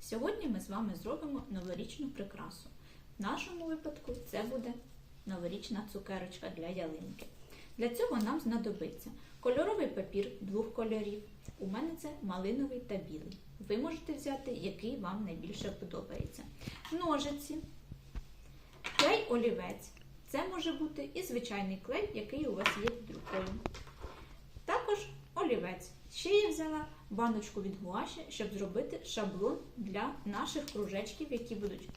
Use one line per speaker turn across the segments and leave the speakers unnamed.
Сьогодні ми з вами зробимо новорічну прикрасу. В нашому випадку це буде новорічна цукерочка для ялинки. Для цього нам знадобиться кольоровий папір двох кольорів. У мене це малиновий та білий. Ви можете взяти, який вам найбільше подобається. Ножиці, клей олівець. Це може бути і звичайний клей, який у вас є баночку від гуаші, щоб зробити шаблон для наших кружечків, які будуть,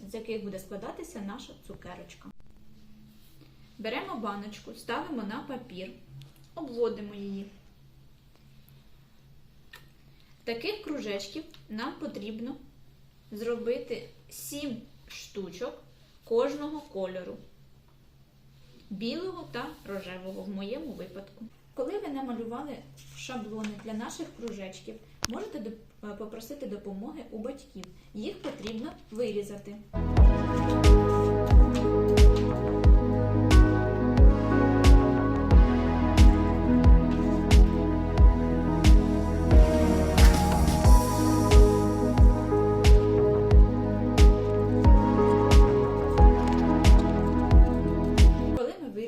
з яких буде складатися наша цукерочка. Беремо баночку, ставимо на папір, обводимо її. Таких кружечків нам потрібно зробити 7 штучок кожного кольору білого та рожевого в моєму випадку. Коли ви намалювали шаблони для наших кружечків, можете доп- попросити допомоги у батьків. Їх потрібно вирізати.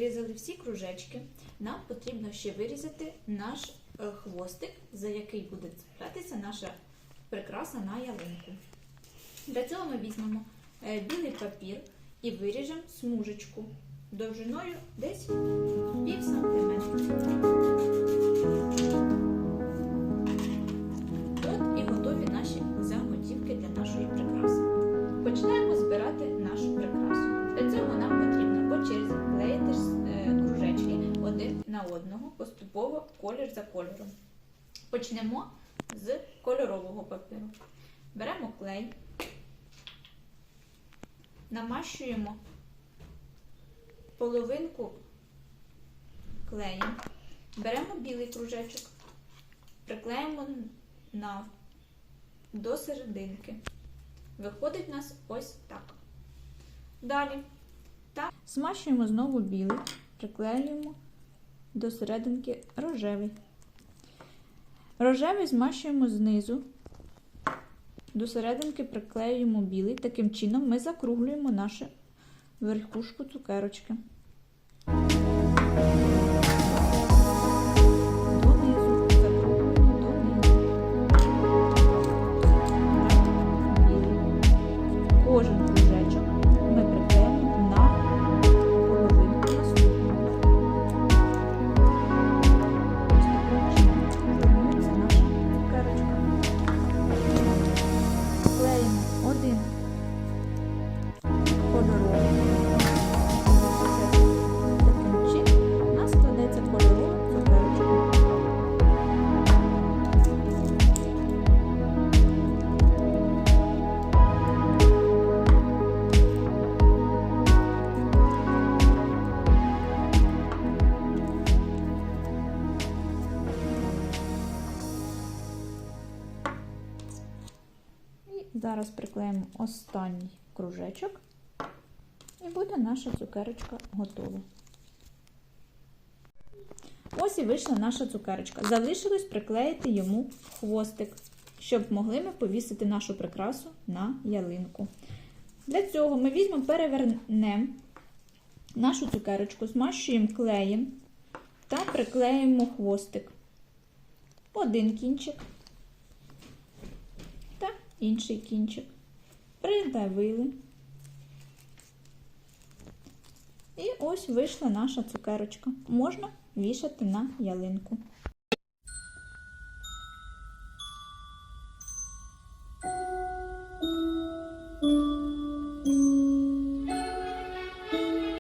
Вирізали всі кружечки, нам потрібно ще вирізати наш е, хвостик, за який буде цеплятися наша прикраса на ялинку. Для цього ми візьмемо е, білий папір і виріжемо смужечку довжиною десь пів сантиметра. Поступово колір за кольором. Почнемо з кольорового паперу. Беремо клей, намащуємо половинку клеєм, беремо білий кружечок, приклеїмо на до серединки. Виходить у нас ось так. Далі так. Змащуємо знову білий, приклеюємо до серединки рожевий. Рожевий змащуємо знизу, до серединки приклеюємо білий. Таким чином ми закруглюємо нашу верхушку цукерочки. Кожен зараз приклеїмо останній кружечок, і буде наша цукерочка готова. Ось і вийшла наша цукерочка. Залишилось приклеїти йому хвостик, щоб могли ми повісити нашу прикрасу на ялинку. Для цього ми візьмемо, перевернемо нашу цукерочку, змащуємо клеєм та приклеїмо хвостик. Один кінчик інший кінчик. Придавили. І ось вийшла наша цукерочка. Можна вішати на ялинку.